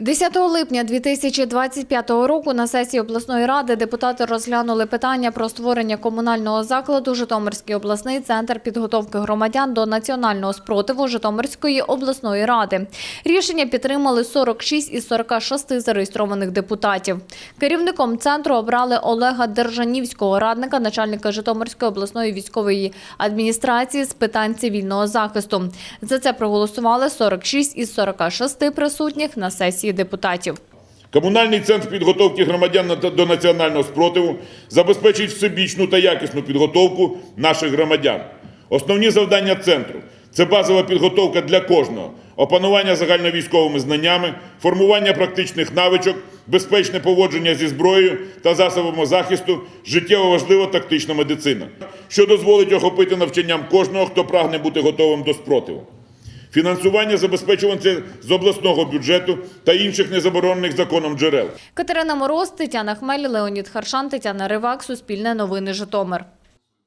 10 липня 2025 року на сесії обласної ради депутати розглянули питання про створення комунального закладу Житомирський обласний центр підготовки громадян до національного спротиву Житомирської обласної ради. Рішення підтримали 46 із 46 зареєстрованих депутатів. Керівником центру обрали Олега Держанівського, радника начальника Житомирської обласної військової адміністрації з питань цивільного захисту. За це проголосували 46 із 46 присутніх на сесії депутатів. Комунальний центр підготовки громадян до національного спротиву забезпечить всебічну та якісну підготовку наших громадян. Основні завдання центру це базова підготовка для кожного, опанування загальновійськовими знаннями, формування практичних навичок, безпечне поводження зі зброєю та засобами захисту, життєво важлива тактична медицина, що дозволить охопити навчанням кожного, хто прагне бути готовим до спротиву. Фінансування забезпечується з обласного бюджету та інших незаборонених законом джерел. Катерина Мороз, Тетяна Хмель, Леонід Харшан, Тетяна Ривак, Суспільне новини Житомир.